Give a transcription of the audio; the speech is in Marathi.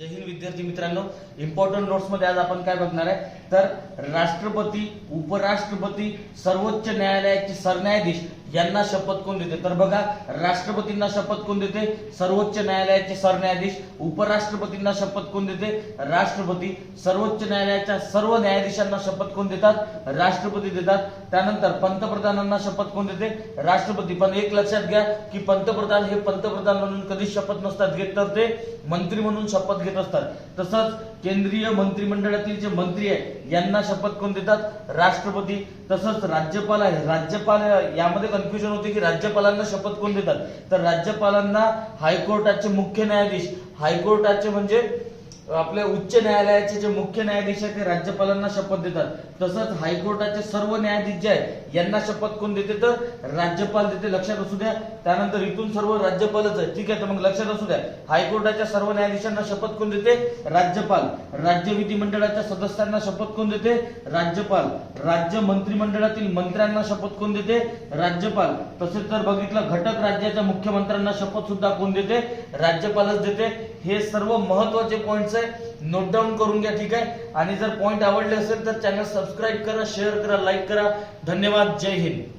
जय हिंद विद्यार्थी मित्रांनो इम्पॉर्टंट नोट्समध्ये आज आपण काय बघणार आहे? तर राष्ट्रपती उपराष्ट्रपती सर्वोच्च न्यायालयाचे सरन्यायाधीश यांना शपथ कोण देते? तर बघा राष्ट्रपतींना शपथ कोण देते? सर्वोच्च न्यायालयाचे सरन्यायाधीश उपराष्ट्रपतींना शपथ कोण देते? राष्ट्रपती. सर्वोच्च न्यायालयाच्या सर्व न्यायाधीशांना शपथ कोण देतात? राष्ट्रपती देतात. त्यानंतर पंतप्रधानांना शपथ कोण देते? राष्ट्रपती. पण एक लक्षात घ्या की पंतप्रधान हे पंतप्रधान म्हणून कधीच शपथ नसतात घेत तर ते मंत्री म्हणून शपथ घेत असतात. तसंच केंद्रीय मंत्रिमंडळातील जे मंत्री आहे यांना शपथ कोण देतात? राष्ट्रपती. तसंच राज्यपाल आहे. राज्यपाल यामध्ये कन्फ्युजन होते की राज्यपालांना शपथ कोण देतात? तर राज्यपालांना हायकोर्टाचे मुख्य न्यायाधीश हायकोर्टाचे म्हणजे आपल्या उच्च न्यायालयाचे जे मुख्य न्यायाधीश आहेत ते राज्यपालांना शपथ देतात. तसंच हायकोर्टाचे सर्व न्यायाधीश जे आहेत यांना शपथ कोण देते? तर राज्यपाल देते. लक्षात असू द्या. त्यानंतर इथून सर्व राज्यपालच आहे ठीक आहे तर मग लक्षात असू द्या. हायकोर्टाच्या सर्व न्यायाधीशांना शपथ कोण देते? राज्यपाल. राज्य विधिमंडळाच्या सदस्यांना शपथ कोण देते? राज्यपाल. राज्य मंत्रिमंडळातील मंत्र्यांना शपथ कोण देते? राज्यपाल. तसेच जर बघितलं घटक राज्याच्या मुख्यमंत्र्यांना शपथ सुद्धा कोण देते? राज्यपालच देते. हे सर्व महत्त्वाचे पॉइंट्स आहे. नोट डाऊन करून घ्या ठीक आहे? आणि जर पॉइंट आवडले असेल तर चॅनल सबस्क्राईब करा शेअर करा लाईक करा. धन्यवाद. जय हिंद.